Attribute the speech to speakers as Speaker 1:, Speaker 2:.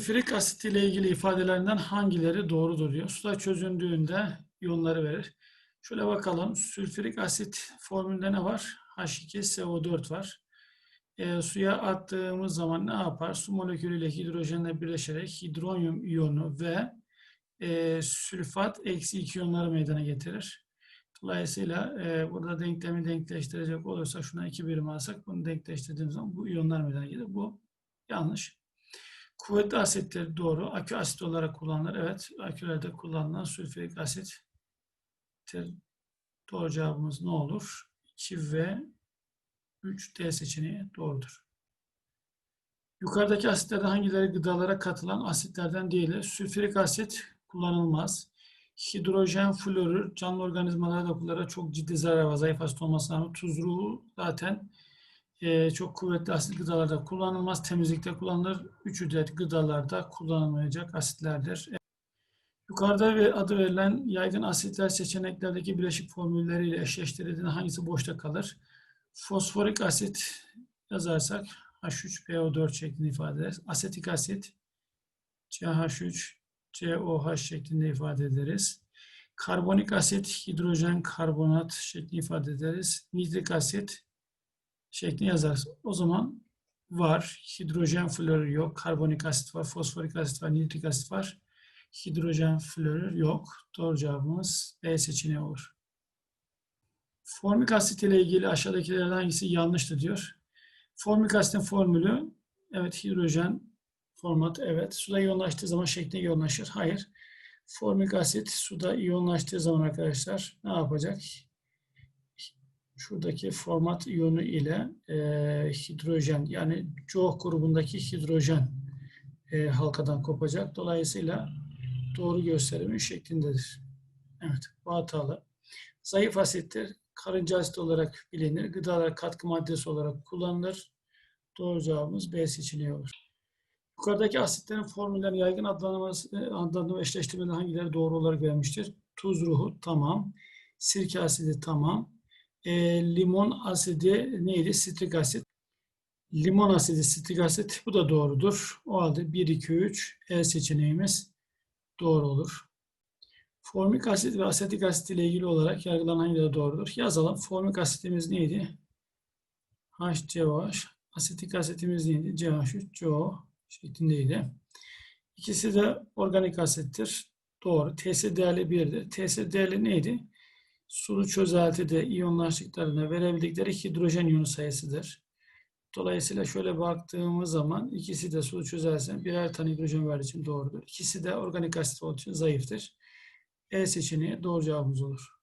Speaker 1: Sülfürik asit ile ilgili ifadelerinden hangileri doğrudur diyor. Suda çözündüğünde iyonları verir. Şöyle bakalım. Sülfürik asit formülünde ne var? H2SO4 var. E, suya attığımız zaman ne yapar? Su molekülüyle hidrojenle birleşerek hidronyum iyonu ve e, sülfat eksi iki iyonları meydana getirir. Dolayısıyla e, burada denklemi denkleştirecek olursa şuna iki birim alsak bunu denkleştirdiğimiz zaman bu iyonlar meydana gelir. Bu yanlış. Kuvvetli asitler doğru. Akü asit olarak kullanılır. Evet, akülerde kullanılan sülfürik asit. Doğru cevabımız ne olur? 2 ve 3 D seçeneği doğrudur. Yukarıdaki asitlerden hangileri gıdalara katılan asitlerden değildir? Sülfürik asit kullanılmaz. Hidrojen florür canlı organizmalara da. Çok ciddi zarar var. Zayıf asit olmasına rağmen tuzluğu zaten e, çok kuvvetli asit gıdalarda kullanılmaz. Temizlikte kullanılır. Üçü de gıdalarda kullanılmayacak asitlerdir. Yukarıda ve adı verilen yaygın asitler seçeneklerdeki bileşik formülleriyle eşleştirildiğinde hangisi boşta kalır? Fosforik asit yazarsak H3PO4 şeklinde ifade ederiz. Asetik asit CH3 COH şeklinde ifade ederiz. Karbonik asit hidrojen karbonat şeklinde ifade ederiz. Nitrik asit şeklinde yazarız. O zaman var. Hidrojen florür yok. Karbonik asit var. Fosforik asit var. Nitrik asit var. Hidrojen florür yok. Doğru cevabımız B seçeneği olur. Formik asit ile ilgili aşağıdakilerden hangisi yanlıştır diyor. Formik asitin formülü evet hidrojen format evet. Suda iyonlaştığı zaman şeklinde iyonlaşır. Hayır. Formik asit suda iyonlaştığı zaman arkadaşlar ne yapacak? Şuradaki format iyonu ile e, hidrojen yani COH grubundaki hidrojen e, halkadan kopacak. Dolayısıyla doğru gösterimi şeklindedir. Evet, bu hatalı. Zayıf asittir. Karınca asit olarak bilinir. Gıdalar katkı maddesi olarak kullanılır. Doğru cevabımız B seçeneği olur. Yukarıdaki asitlerin formüllerin yaygın adlandırması, adlandırma eşleştirmede hangileri doğru olarak verilmiştir? Tuz ruhu tamam. Sirke asidi tamam. E, limon asidi neydi? Sitrik asit. Limon asidi, sitrik asit bu da doğrudur. O halde 1, 2, 3 E seçeneğimiz doğru olur. Formik asit ve asetik asit ile ilgili olarak yargılanan hangileri doğrudur? Yazalım. Formik asitimiz neydi? HCOH. Asetik asitimiz neydi? CH3CO şeklindeydi. İkisi de organik asittir. Doğru. TS değerli 1'dir. TS değerli neydi? Sulu çözeltide iyonlaştıklarına verebildikleri hidrojen iyonu sayısıdır. Dolayısıyla şöyle baktığımız zaman ikisi de sulu çözeltisine birer tane hidrojen verdiği için doğrudur. İkisi de organik asit olduğu için zayıftır. E seçeneği doğru cevabımız olur.